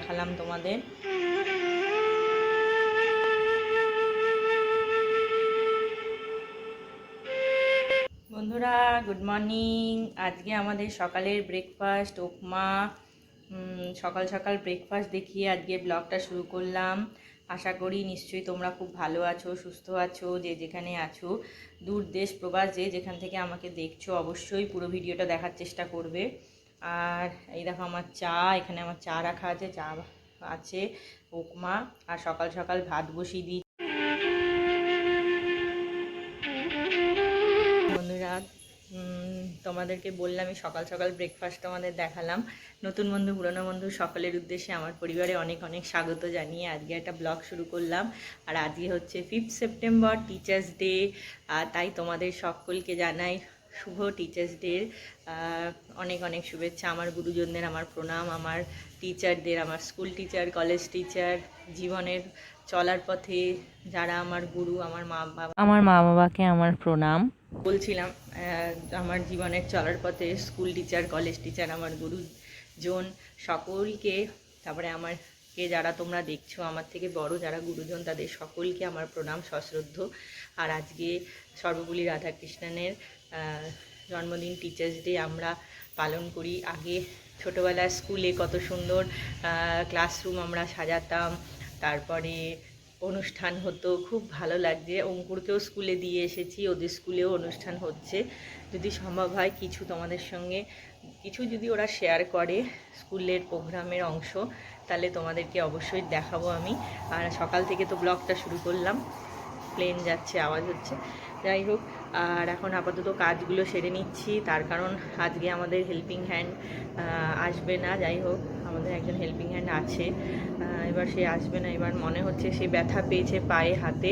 দেখালাম তোমাদের। বন্ধুরা গুড মর্নিং আজকে আমাদের সকালের ব্রেকফাস্ট উপমা সকাল সকাল ব্রেকফাস্ট দেখিয়ে আজকে ব্লগটা শুরু করলাম। আশা করি নিশ্চয়ই তোমরা খুব ভালো আছো, সুস্থ আছো, যে যেখানে আছো। দূর দেশ, প্রবাস, যে যেখান থেকে আমাকে দেখছ, অবশ্যই পুরো ভিডিওটা দেখার চেষ্টা করবে। আর এই দেখো আমার চা, এখানে আমার চা রাখা আছে, চা আছে, উপমা, আর সকাল সকাল ভাত বসিয়ে দিই। বন্ধুরা তোমাদেরকে বললামই সকাল সকাল ব্রেকফাস্ট তোমাদের দেখালাম। নতুন বন্ধু, পুরনো বন্ধু সকলের উদ্দেশ্যে আমার পরিবারে অনেক অনেক স্বাগত জানিয়ে আজকে একটা ব্লগ শুরু করলাম। আর আজকে হচ্ছে ফিফথ সেপ্টেম্বর টিচার্স ডে আর তাই তোমাদের সকলকে জানাই শুভ টিচার্স ডের অনেক অনেক শুভেচ্ছা আমার গুরুজনদের আমার প্রণাম আমার টিচারদের আমার স্কুল টিচার কলেজ টিচার জীবনের চলার পথে যারা আমার গুরু আমার মা বাবা আমার মা বাবাকে আমার প্রণাম। বলছিলাম আমার জীবনের চলার পথে স্কুল টিচার কলেজ টিচার আমার গুরুজন সকলকে তারপরে আমার কে যারা তোমরা দেখছ আমার থেকে বড় যারা গুরুজন তাদের সকলকে আমার প্রণাম সশ্রদ্ধ। আর আজকে সর্বপল্লী রাধাকৃষ্ণনের জন্মদিন টিচার্স ডে আমরা পালন করি। আগে ছোটোবেলায় স্কুলে কত সুন্দর ক্লাসরুম আমরা সাজাতাম, তারপরে অনুষ্ঠান হতো, খুব ভালো লাগছে। অঙ্কুরকেও স্কুলে দিয়ে এসেছি, ওদের স্কুলেও অনুষ্ঠান হচ্ছে। যদি সম্ভব হয়, কিছু তোমাদের সঙ্গে, কিছু যদি ওরা শেয়ার করে স্কুলের প্রোগ্রামের অংশ, তাহলে তোমাদেরকে অবশ্যই দেখাবো আমি। আর সকাল থেকে তো ব্লগটা শুরু করলাম প্লেন যাচ্ছে, আওয়াজ হচ্ছে। যাই হোক আর এখন আপাতত কাজগুলো সেরে নিচ্ছি। তার কারণ আজকে আমাদের হেল্পিং হ্যান্ড আসবে না, যাই হোক, আমাদের একজন হেল্পিং হ্যান্ড আছে। এবার সে আসবে না, এবার মনে হচ্ছে সে ব্যথা পেয়েছে পায়ে, হাতে।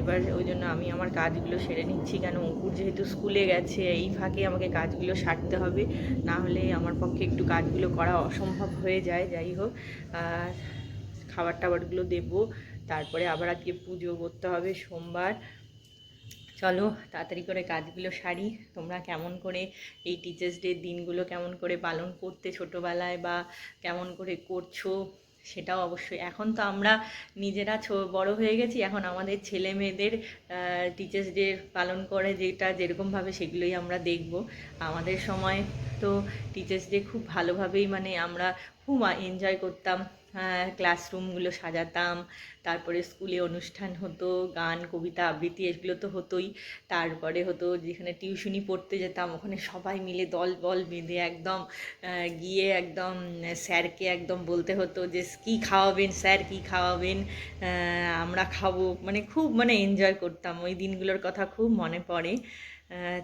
এবার ওই জন্য আমি আমার কাজগুলো সেরে নিচ্ছি। কেন অঙ্কুর যেহেতু স্কুলে গেছে, এই ফাঁকে আমাকে কাজগুলো সারতে হবে। না হলে আমার পক্ষে একটু কাজগুলো করা অসম্ভব হয়ে যায়, যাই হোক। খাবার টাবারগুলো দেবো। তারপরে আবার আজকে পুজো করতে হবে সোমবার। চলো তাড়াতাড়ি করে কাজগুলো সারি। তোমরা কেমন করে এই টিচার্স ডে দিনগুলো কেমন করে পালন করতে ছোটোবেলায় বা কেমন করে করছ সেটাও অবশ্যই। এখন তো আমরা নিজেরা বড় হয়ে গেছি, এখন আমাদের ছেলে মেয়েদের টিচার্স ডে পালন করে যেটা যেরকমভাবে সেগুলোই আমরা দেখব। আমাদের সময় তো টিচার্স ডে খুব ভালোভাবেই মানে আমরা খুব এনজয় করতাম। ক্লাসরুমগুলো সাজাতাম, তারপরে স্কুলে অনুষ্ঠান হতো, গান, কবিতা আবৃত্তি এগুলো তো হতোই। তারপরে হতো যেখানে টিউশনি পড়তে যেতাম, ওখানে সবাই মিলে দল বল বেঁধে একদম গিয়ে একদম, স্যারকে একদম বলতে হতো যে, কী খাওয়াবেন স্যার? কী খাওয়াবেন? আমরা খাব। মানে খুব মানে এনজয় করতাম। ওই দিনগুলোর কথা খুব মনে পড়ে।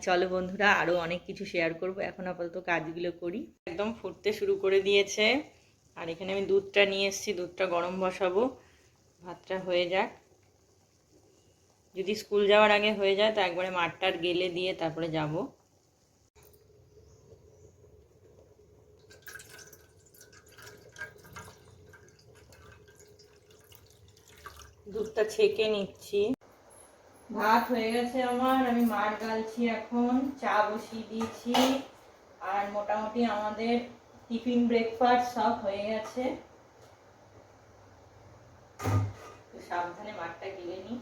চলো বন্ধুরা আরও অনেক কিছু শেয়ার করব। এখন আপাতত কাজগুলো করি। একদম ফুটতে শুরু করে দিয়েছে। আর এখানে আমি দুধটা নিয়ে এসেছি, দুধটা গরম বসাবো। ভাতটা হয়ে যাক। যদি স্কুল যাওয়ার আগে হয়ে যায়, তো একবারে মাঠটার গেলে দিয়ে তারপরে যাব। দুধটা ছেঁকে নিচ্ছি। ভাত হয়ে গেছে আমার, আমি মাঠ গালছি এখন, চা বসিয়ে দিয়েছি। আর মোটামুটি আমাদের টিফিন ব্রেকফাস্ট সব হয়ে গেছে। সাবধানে মাঠটা গিলে নিই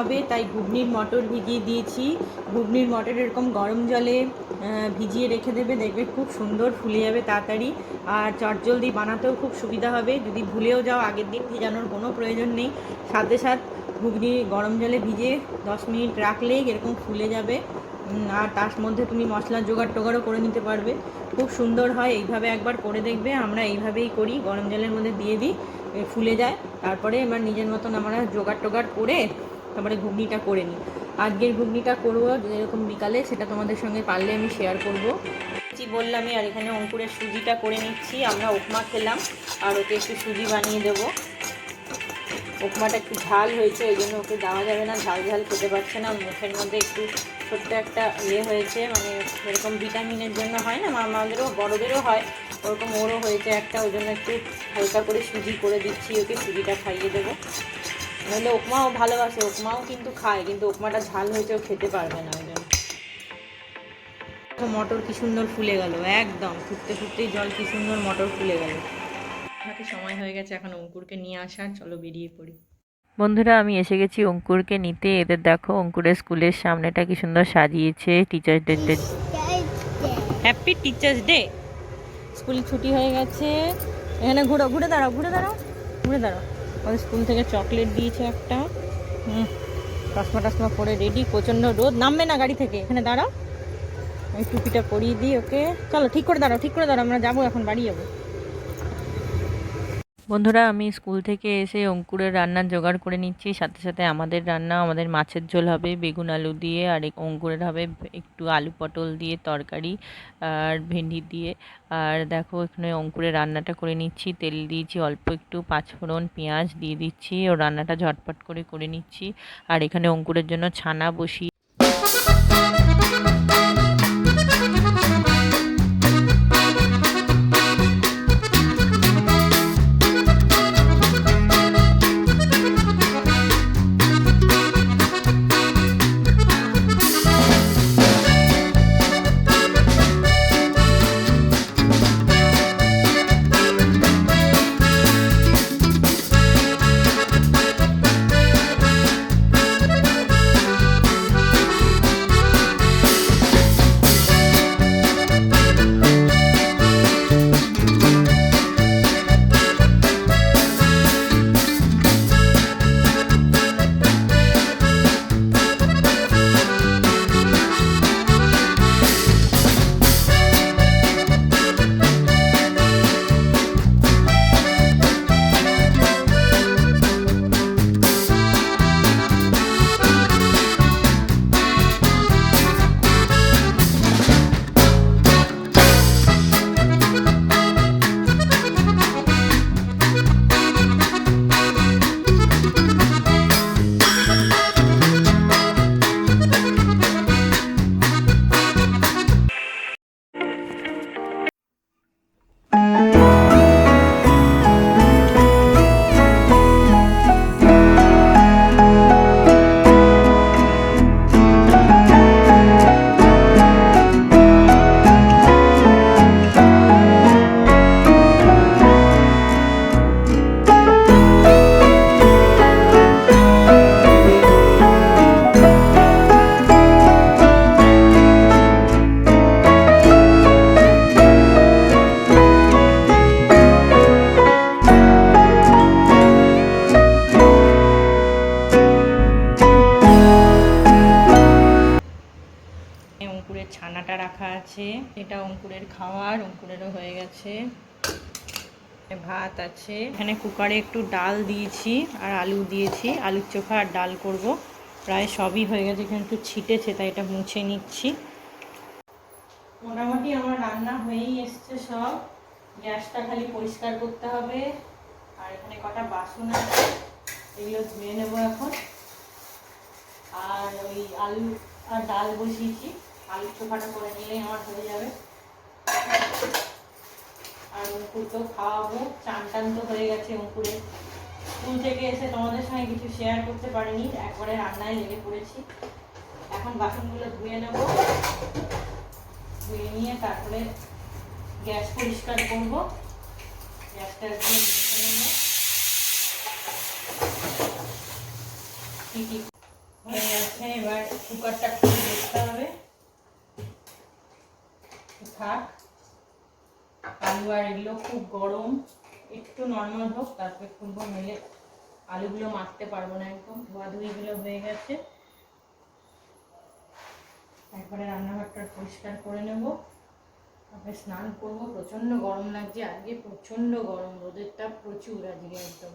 হবে, তাই ঘুগনির মটর ভিজিয়ে দিয়েছি। ঘুগনির মটর এরকম গরম জলে ভিজিয়ে রেখে দেবে, দেখবে খুব সুন্দর ফুলে যাবে তাড়াতাড়ি। আর চটজলদি বানাতেও খুব সুবিধা হবে, যদি ভুলেও যাও, আগের দিন ভিজানোর কোনো প্রয়োজন নেই। সাথে সাথ ঘুগনি গরম জলে ভিজে দশ মিনিট রাখলেই এরকম ফুলে যাবে। আর তার মধ্যে তুমি মশলার জোগাড় টোগাড়ও করে নিতে পারবে। খুব সুন্দর হয়, এইভাবে একবার করে দেখবে, আমরা এইভাবেই করি, গরম জলের মধ্যে দিয়ে দিই ফুলে যায়। তারপরে এবার নিজের মতন আমরা জোগাড় টোগাড় করে তারপরে ঘুগনিটা করে নিই। আজকের ঘুগনিটা করব, যেরকম বিকালে, সেটা তোমাদের সঙ্গে পারলে আমি শেয়ার করব। কি বললামই, আর এখানে অঙ্কুরের সুজিটা করে নিচ্ছি, আমরা উপমা খেলাম, আর ওকে একটু সুজি বানিয়ে দেবো। উপমাটা একটু ঝাল হয়েছে, ওই জন্য ওকে দেওয়া যাবে না, ঝাল ঝাল খেতে পারছে না, মুখের মধ্যে একটু ছোট্ট একটা ইয়ে হয়েছে মানে এরকম ভিটামিনের জন্য হয় না আমাদেরও বড়দেরও হয়, ওরকম ওরও হয়েছে একটা, ওই জন্য একটু হালকা করে সুজি করে দিচ্ছি, ওকে সুজিটা খাইয়ে দেবো। নইলে উপমাও ভালোবাসে উপমাও কিন্তু খায় কিন্তু উপমাটা ঝাল হয়েছে ও খেতে পারবে না ওই জন্য। মটর কি সুন্দর ফুলে গেল একদম। ফুটতে ফুটতেই জল কি সুন্দর মটর ফুলে গেল। হাতে সময় হয়ে গেছে এখন অঙ্কুরকে নিয়ে আসার চলো বেরিয়ে পড়ি। বন্ধুরা আমি এসে গেছি অঙ্কুরকে নিতে। এদের দেখো অঙ্কুরের স্কুলের সামনেটা কি সুন্দর সাজিয়েছে teachers day happy teachers day school ছুটি হয়ে গেছে। এখানে ঘুরো ঘুরে দাঁড়াও ঘুরে দাঁড়াও ঘুরে দাঁড়াও। আমাদের স্কুল থেকে চকলেট দিয়েছে একটা। চশমা টশমা পরে রেডি প্রচণ্ড রোদ। নামবে না গাড়ি থেকে। এখানে দাঁড়াও। আমি টুপিটা পরিয়ে দিই ওকে। চলো, ঠিক করে দাঁড়াও, ঠিক করে দাঁড়াও, আমরা যাব এখন, বাড়ি যাব। বন্ধুরা, আমি স্কুল থেকে এসে অঙ্কুরের রান্নার জোগাড় করে নিচ্ছি। সাথে সাথে আমাদের রান্না, আমাদের মাছের ঝোল হবে, বেগুন আলু দিয়ে, আর অঙ্কুরের হবে একটু আলু পটল দিয়ে তরকারি আর ভেন্ডি দিয়ে। আর দেখো, এখানে অঙ্কুরের রান্নাটা করে নিচ্ছি। তেল দিয়েছি অল্প একটু পাঁচফোড়ন পেঁয়াজ দিয়ে দিচ্ছি। ও রান্নাটা ঝটপট করে করে নিচ্ছি। আর এখানে অঙ্কুরের জন্য ছানা বসিয়ে রাখা আছে। এটা অঙ্কুরের খাওয়ার, অঙ্কুরেরও হয়ে গেছে। ভাত আছে। এখানে কুকারে একটু ডাল দিয়েছি আর আলু দিয়েছি। আলুর চোখা আর ডাল করব। প্রায় সবই হয়ে গেছে এখানে একটু ছিটেছে, তাই এটা মুছে নিচ্ছি। মোটামুটি আমার রান্না হয়েই এসছে সব। গ্যাসটা খালি পরিষ্কার করতে হবে। আর এখানে কটা বাসন আছে, এগুলো ধুয়ে নেব এখন। আর ওই আলু আর ডাল বসিয়েছি। আলুর চোখাটা করে নিলেই আমার হয়ে যাবে। আর অঙ্কুরকেও খাওয়াবো। চান টান তো হয়ে গেছে অঙ্কুরে স্কুল থেকে এসে তোমাদের সঙ্গে কিছু শেয়ার করতে পারিনি, একবারে রান্নায় লেগে পড়েছি। এখন বাসনগুলো ধুয়ে নেব। ধুয়ে নিয়ে তারপরে গ্যাস পরিষ্কার করব। গ্যাসটা নেব। কি কি? হয়ে গেছে, এবার কুকারটা খুলে দেখতে হবে। থাক। আলু আর এগুলো খুব গরম। একটু নর্মাল হোক, তারপরে খুলবো মেলে আলুগুলো মাখতে পারব না একদম। ধোয়া ধুইগুলো হয়ে গেছে। একবারে রান্নাঘরটা পরিষ্কার করে নেব। তারপরে স্নান করব। প্রচণ্ড গরম লাগছে। আজকে প্রচণ্ড গরম। রোদের তাপ প্রচুর আজকে একদম।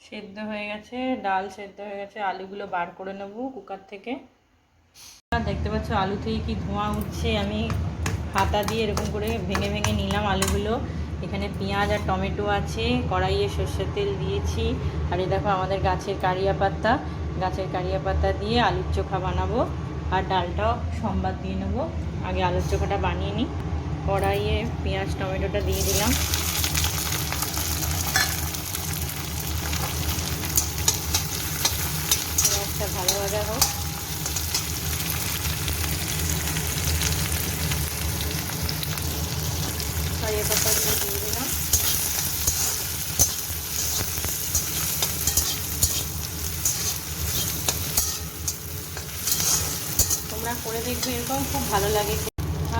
সেদ্ধ হয়ে গেছে, ডাল সেদ্ধ হয়ে গেছে। আলুগুলো বার করে নেব কুকার থেকে। দেখতে পাচ্ছ আলু থেকে কি ধোঁয়া উঠছে? আমি হাতা দিয়ে এরকম করে ভেঙে ভেঙে নিলাম আলুগুলো। এখানে পেঁয়াজ আর টমেটো আছে, কড়াইয়ে সর্ষের তেল দিয়েছি। আর এই দেখো আমাদের গাছের কারিয়া পাতা। গাছের কারিয়া পাতা দিয়ে আলুর চোখা বানাবো। আর ডালটাও সম্বাদ দিয়ে নেব। আগে আলুর চোখাটা বানিয়ে নিই। কড়াইয়ে পেঁয়াজ, টমেটোটা দিয়ে দিলাম। পেঁয়াজটা ভালো হোক কারিয়া পাতাগুলো দিয়ে দিলাম তোমরা করে দেখবে, এরকম খুব ভালো লাগে।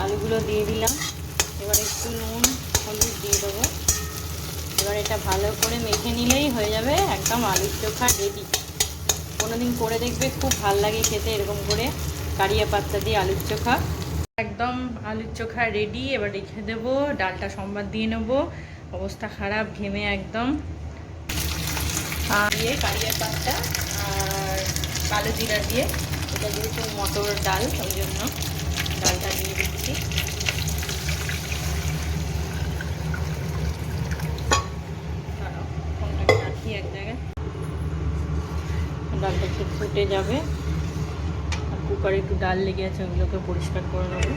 আলুগুলো দিয়ে দিলাম। এবার একটু নুন, হলুদ দিয়ে দেবো। এবার এটা ভালো করে মেখে নিলেই হয়ে যাবে একদম আলুর চোখা রেডি কোনোদিন করে দেখবে, খুব ভালো লাগে খেতে এরকম করে। কারিয়া পাত্তা দিয়ে আলুর চোখা। একদম আলুর চোখা রেডি এবার রেখে দেবো, ডালটা সম্বাদ দিয়ে নেব। অবস্থা খারাপ, ঘেমে একদম। দিয়ে কারিয়া পাত্তা আর কালো জিরা দিয়ে এটা যেহেতু মটর ডাল, ওই জন্য ডালটা দিয়ে দিচ্ছি। এক জায়গায়। ডালটা একটু ফুটে যাবে। আর কুকারে একটু ডাল লেগে আছে ওইগুলোকে পরিষ্কার করে নেব।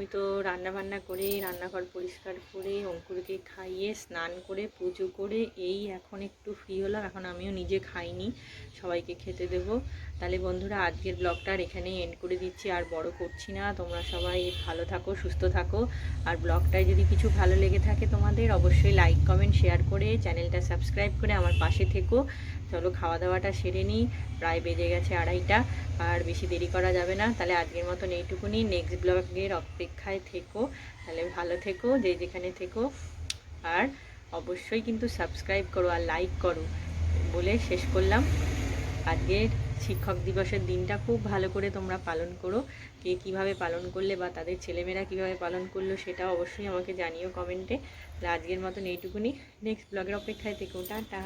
আমি তো রান্না বান্না করে, রান্নাঘর পরিষ্কার করে, অঙ্কুরকে খাইয়ে স্নান করে, পুজো করে, এই এখন একটু ফ্রি হলাম, এখন আমিও নিজে খাইনি, সবাইকে খেতে দেব। তাহলে বন্ধুরা, আজকের ব্লগটা আর এখানেই এন্ড করে দিচ্ছি। আর বড় করছি না, তোমরা সবাই ভালো থাকো, সুস্থ থাকো। আর ব্লগটায় যদি কিছু ভালো লেগে থাকে তোমাদের, অবশ্যই লাইক কমেন্ট শেয়ার করে চ্যানেলটা সাবস্ক্রাইব করে আমার পাশে থেকো। চলো খাওয়া দাওয়াটা সেরে নিই। প্রায় বেজে গেছে আড়াইটা, আর বেশি দেরি করা যাবে না। তাহলে আজকের মতন এইটুকুনি। নেক্সট ব্লগের অপেক্ষায় থেকো। তাহলে ভালো থেকো, যে যেখানে থেকো। আর অবশ্যই কিন্তু সাবস্ক্রাইব করো আর লাইক করো বলে শেষ করলাম। আজকের শিক্ষক দিবসের দিনটা খুব ভালো করে তোমরা পালন করো। কে কীভাবে পালন করলে বা তাদের ছেলেমেয়েরা কীভাবে পালন করল সেটা অবশ্যই আমাকে জানিও কমেন্টে। আজকের মতন এইটুকুনি। নেক্সট ব্লগের অপেক্ষায় থেকো টাটা।